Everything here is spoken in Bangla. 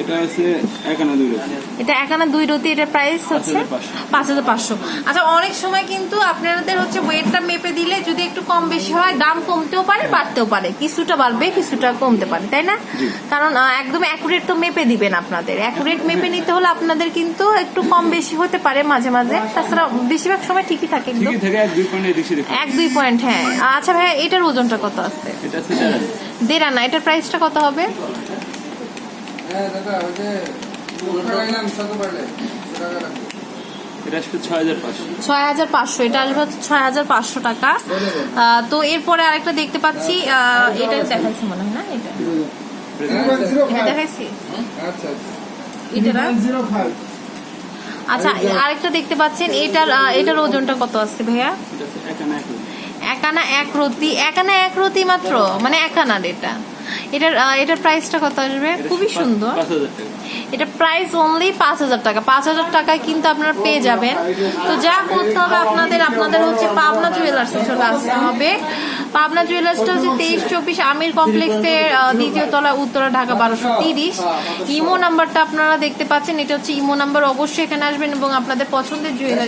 এটা আছে দুই এটা একানা দুই রতি এটার প্রাইস হচ্ছে পাঁচ হাজার পাঁচশো। আচ্ছা অনেক সময় কিন্তু আপনাদের হচ্ছে ওয়েটটা মেপে দিলে যদি একটু কম বেশি হয় দাম কমতেও পারে বাড়তেও পারে। কিছুটা বাড়বে কিছুটা কমতে পারে তাই না? কারণ একদম অ্যাকুরেট তো মেপে দিবেন আপনাদের। অ্যাকুরেট মেপে নিতে হলে আপনাদের কিন্তু একটু কম বেশি হতে পারে মাঝে মাঝে। তাছাড়া বেশিরভাগ সময় ঠিকই থাকে একদম এক দুই পয়েন্ট এদিক সেদিক এক দুই পয়েন্ট হ্যাঁ। আচ্ছা ভাই এটার ওজনটা কত আছে? এটা দেড় আনা। এটার প্রাইসটা কত হবে? এটা ছয় হাজার পাঁচশো। এটা আসবে ছয় হাজার পাঁচশো টাকা। তো এরপরে আরেকটা দেখতে পাচ্ছি এটা দেখাইছি মনে হয় না এটা? এটা দেখাইছি। এটা না? আচ্ছা আরেকটা দেখতে পাচ্ছেন এটার এটার ওজনটা কত আছে ভাইয়া। একানা এক রতি একানা এক রতি মাত্র? মানে একানার এটা। এটার আহ, এটার প্রাইসটা কত আসবে? খুবই সুন্দর। এটা প্রাইস অনলি পাঁচ হাজার টাকা। পাঁচ হাজার টাকায় কিন্তু আপনারা পেয়ে যাবেন। তো যা করতে হবে আপনাদের আপনাদের হচ্ছে পাবনা জুয়েলার্সে চলে আসতে হবে। পাবনা জুয়েলার্সটা হচ্ছে তেইশ চব্বিশ আমির কমপ্লেক্সের দ্বিতীয় তলা উত্তরা ঢাকা বারোশো তিরিশ। ইমো নাম্বারটা আপনারা দেখতে পাচ্ছেন। এটা হচ্ছে ইমো নাম্বার অবশ্যই এখানে আসবেন এবং আপনাদের পছন্দের জুয়েলারি